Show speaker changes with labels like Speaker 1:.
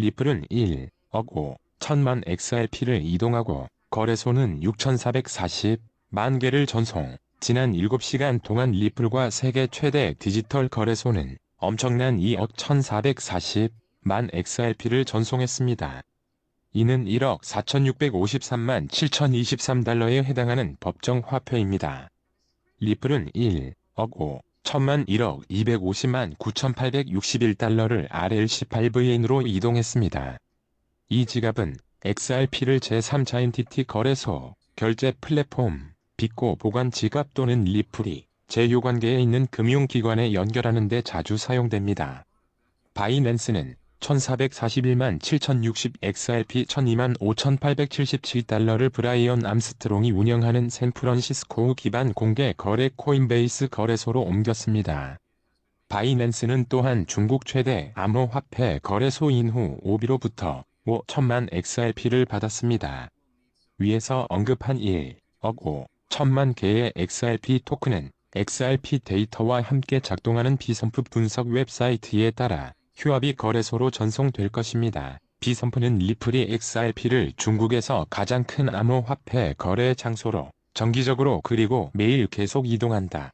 Speaker 1: 리플은 1억 5 천만 XRP를 이동하고 거래소는 6,440만 개를 전송. 지난 7시간 동안 리플과 세계 최대 디지털 거래소는 엄청난 2억 1,440만 XRP를 전송했습니다. 이는 1억 4,653만 7,023달러에 해당하는 법정 화폐입니다. 리플은 1억 5 천만 1억 250만 9,861달러를 RL18VN으로 이동했습니다. 이 지갑은 XRP를 제3자 엔티티 거래소, 결제 플랫폼, 빚고 보관 지갑 또는 리플이 제휴 관계에 있는 금융기관에 연결하는 데 자주 사용됩니다. 바이낸스는 1441만 7060 XRP 102만 5877달러를 브라이언 암스트롱이 운영하는 샌프란시스코 기반 공개 거래 코인베이스 거래소로 옮겼습니다. 바이낸스는 또한 중국 최대 암호화폐 거래소 인 후 오비로부터 5천만 XRP를 받았습니다. 위에서 언급한 1억 5 천만 개의 XRP 토큰은 XRP 데이터와 함께 작동하는 비선프 분석 웹사이트에 따라 휴업이 거래소로 전송될 것입니다. 비선프는 리플이 XRP를 중국에서 가장 큰 암호화폐 거래 장소로 정기적으로 그리고 매일 계속 이동한다.